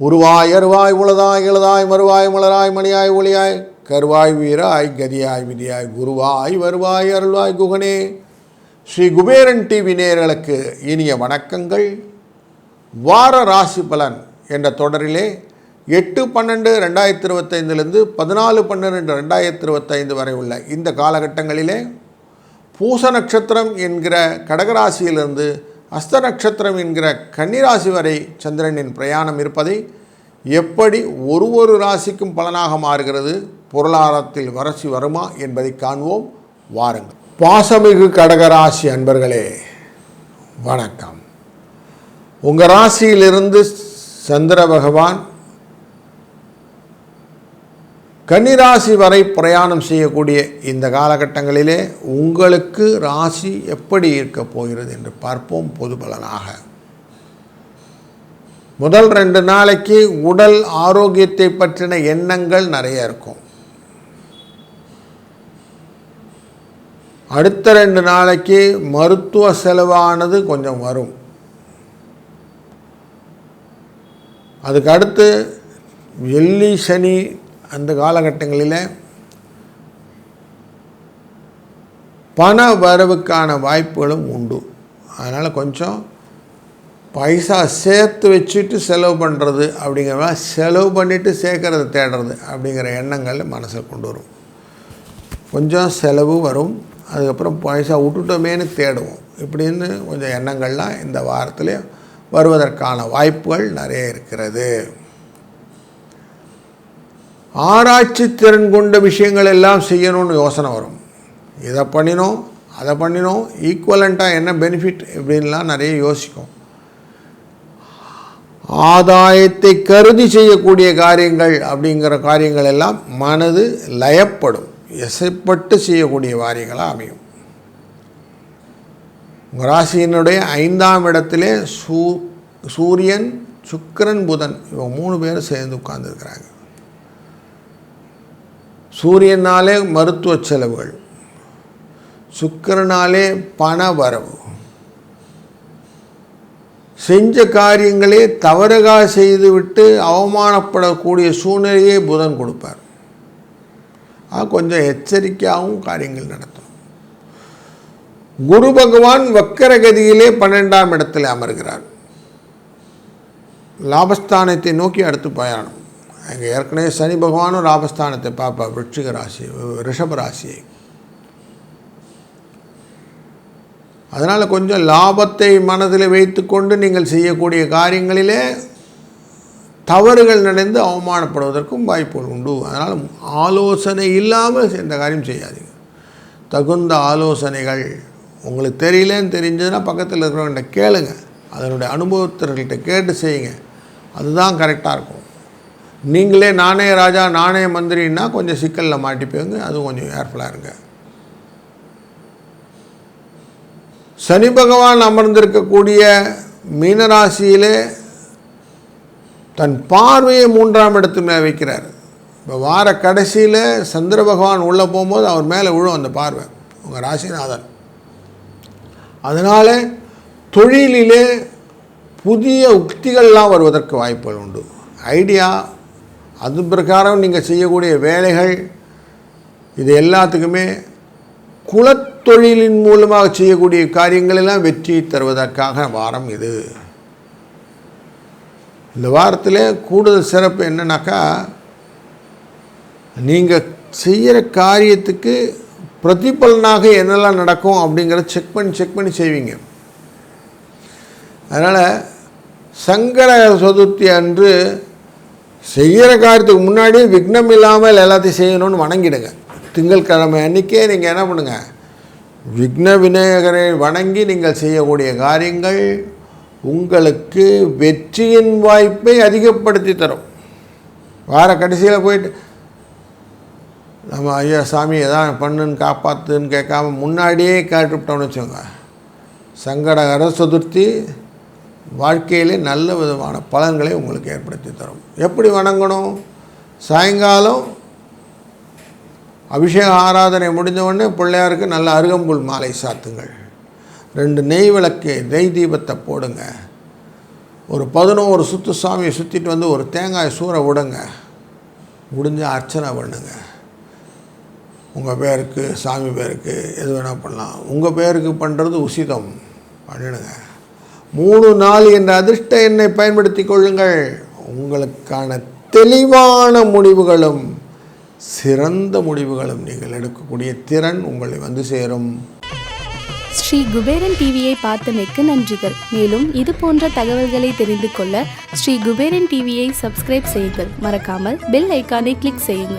உருவாய் அருவாய் உளதாய் இளதாய் மறுவாய் மலராய் மணியாய் ஒளியாய் கருவாய் வீராய் கதியாய் விதியாய் குருவாய் வருவாய் அருள்வாய் குகனே. ஸ்ரீ குபேரன் டிவி நேயர்களுக்கு இனிய வணக்கங்கள். வார ராசி பலன் என்ற தொடரிலே எட்டு பன்னெண்டு ரெண்டாயிரத்தி இருபத்தைந்துலேருந்து பதினாலு பன்னெண்டு ரெண்டாயிரத்தி இருபத்தைந்து வரை உள்ள இந்த காலகட்டங்களிலே பூச நட்சத்திரம் என்கிற கடகராசியிலிருந்து அஸ்த நட்சத்திரம் என்கிற கன்னிராசி வரை சந்திரனின் பிரயாணம் இருப்பதை எப்படி ஒரு ஒரு ராசிக்கும் பலனாக மாறுகிறது பொருளாதாரத்தில் வறட்சி வருமா என்பதை காண்போம். வாருங்கள். பாசமிகு கடகராசி அன்பர்களே வணக்கம். உங்கள் ராசியிலிருந்து சந்திர பகவான் கன்னிராசி வரை பிரயாணம் செய்யக்கூடிய இந்த காலகட்டங்களிலே உங்களுக்கு ராசி எப்படி இருக்க போகிறது என்று பார்ப்போம் பொது பலனாக முதல் ரெண்டு நாளைக்கு உடல் ஆரோக்கியத்தை பற்றின எண்ணங்கள் நிறைய இருக்கும். அடுத்த ரெண்டு நாளைக்கு மருத்துவ செலவானது கொஞ்சம் வரும். அதுக்கு அடுத்து வெள்ளி சனி அந்த காலகட்டங்களில் பண வரவுக்கான வாய்ப்புகளும் உண்டு. அதனால் கொஞ்சம் பைசா சேர்த்து வச்சுட்டு செலவு பண்ணுறது அப்படிங்கிற செலவு பண்ணிவிட்டு சேர்க்குறத தேடுறது அப்படிங்கிற எண்ணங்கள் மனசில் கொண்டு வரும். கொஞ்சம் செலவு வரும். அதுக்கப்புறம் பைசா விட்டுட்டோமேனு தேடுவோம். இப்படின்னு கொஞ்சம் எண்ணங்கள்லாம் இந்த வாரத்தில் வருவதற்கான வாய்ப்புகள் நிறைய இருக்கிறது. ஆராய்ச்சி திறன் கொண்ட விஷயங்கள் எல்லாம் செய்யணும்னு யோசனை வரும். இதை பண்ணினோம் அதை பண்ணினோம் ஈக்குவலண்ட்டாக என்ன பெனிஃபிட் இப்படின்லாம் நிறைய யோசிக்கும். ஆதாயத்தை கருதி செய்யக்கூடிய காரியங்கள் அப்படிங்கிற காரியங்கள் எல்லாம் மனது லயப்படும். எசைப்பட்டு செய்யக்கூடிய காரியங்களாக அமையும். ராசியினுடைய ஐந்தாம் இடத்திலே சூ சூரியன் சுக்கரன் புதன் இவங்க மூணு பேரும் சேர்ந்து உட்கார்ந்துருக்கிறாங்க. சூரியனாலே மருத்துவ செலவுகள் சுக்கிரனாலே பண வரவு. செஞ்ச காரியங்களே தவறுகா செய்துவிட்டு அவமானப்படக்கூடிய சூழ்நிலையை புதன் கொடுப்பார். கொஞ்சம் எச்சரிக்கையாகவும் காரியங்கள் நடத்தும் குரு பகவான் வக்கரகதியிலே பன்னெண்டாம் இடத்தில் அமர்கிறார். லாபஸ்தானத்தை நோக்கி அடுத்து பயணம். அங்கே ஏற்கனவே சனி பகவானும் லாபஸ்தானத்தை பார்ப்பா விருட்சிக ராசி ரிஷப ராசியை அதனால் கொஞ்சம் லாபத்தை மனதில் வைத்துக்கொண்டு நீங்கள் செய்யக்கூடிய காரியங்களிலே தவறுகள் நடந்து அவமானப்படுவதற்கும் வாய்ப்புகள் உண்டு. அதனால் ஆலோசனை இல்லாமல் இந்த காரியம் செய்யாதீங்க. தகுந்த ஆலோசனைகள் உங்களுக்கு தெரியலன்னு தெரிஞ்சதுன்னா பக்கத்தில் இருக்கிறவங்கள்ட்ட கேளுங்க. அதனுடைய அனுபவத்தர்கள்ட்ட கேட்டு செய்யுங்க. அதுதான் கரெக்டாக இருக்கும். நீங்களே நானே ராஜா நானே மந்திரின்னா கொஞ்சம் சிக்கலில் மாட்டிப்பீங்க. அதுவும் கொஞ்சம் கேர்ஃபுல்லாக இருங்க. சனி பகவான் அமர்ந்திருக்கக்கூடிய மீனராசியிலே தன் பார்வையை மூன்றாம் இடத்து மேலே வைக்கிறார். இப்போ வார கடைசியில் சந்திர பகவான் உள்ளே போகும்போது அவர் மேலே விழும் அந்த பார்வை. உங்கள் ராசிநாதன். அதனால் தொழிலிலே புதிய உக்திகள்லாம் வருவதற்கு வாய்ப்புகள் உண்டு. ஐடியா அது பிரகாரம் நீங்கள் செய்யக்கூடிய வேலைகள் இது எல்லாத்துக்குமே குலத்தொழிலின் மூலமாக செய்யக்கூடிய காரியங்களெல்லாம் வெற்றி தருவதற்காக வாரம் இது. இந்த வாரத்தில் கூடுதல் சிறப்பு என்னன்னாக்கா நீங்கள் செய்கிற காரியத்துக்கு பிரதிபலனாக என்னெல்லாம் நடக்கும் அப்படிங்கிறத செக் பண்ணி செக் பண்ணி செய்வீங்க. அதனால் சங்கர சதுர்த்தி அன்று செய்கிற காரியத்துக்கு முன்னாடி விக்னம் இல்லாமல் எல்லாத்தையும் செய்யணும்னு வணங்கிடுங்க. திங்கட்கிழமை அன்றைக்கே நீங்கள் என்ன பண்ணுங்கள் விக்ன விநாயகரை வணங்கி நீங்கள் செய்யக்கூடிய காரியங்கள் உங்களுக்கு வெற்றியின் வாய்ப்பை அதிகப்படுத்தி தரும். வார கடைசியில் போயிட்டு நம்ம ஐயா சாமி எதாவது பண்ணுன்னு காப்பாற்றுன்னு கேட்காம முன்னாடியே கேட்டுவிட்டோம்னு வச்சுக்கோங்க. சங்கடகர சதுர்த்தி வாழ்க்கையிலே நல்ல விதமான பலன்களை உங்களுக்கு ஏற்படுத்தி தரும். எப்படி வணங்கணும்? சாயங்காலம் அபிஷேக ஆராதனை முடிஞ்சவுடனே பிள்ளையாருக்கு நல்ல அருகம்புல் மாலை சாத்துங்கள். ரெண்டு நெய் விளக்கு நெய் தீபத்தை போடுங்க. ஒரு பதினோரு சுத்து சாமியை சுற்றிட்டு வந்து ஒரு தேங்காய் சூற விடுங்க. முடிஞ்ச அர்ச்சனை பண்ணுங்க. உங்கள் பேருக்கு சாமி பேருக்கு எது வேணால் பண்ணலாம். உங்கள் பேருக்கு பண்ணுறது உசிதம். பண்ணிடுங்க. மூணு நாள் என்ற அதிர்ஷ்ட எண்ணை பயன்படுத்தி கொள்ளுங்கள். உங்களுக்கான தெளிவான முடிவுகளும் சிறந்த முடிவுகளும் நீங்கள் எடுக்கக்கூடிய திறன் உங்களை வந்து சேரும். ஸ்ரீ குபேரன் டிவியை பார்த்தமைக்கு நன்றிகள். மேலும் இது போன்ற தகவல்களை தெரிந்து கொள்ள ஸ்ரீ குபேரன் டிவியை சப்ஸ்கிரைப் செய்யுங்கள். மறக்காமல் பெல் ஐக்கானை கிளிக் செய்யுங்கள்.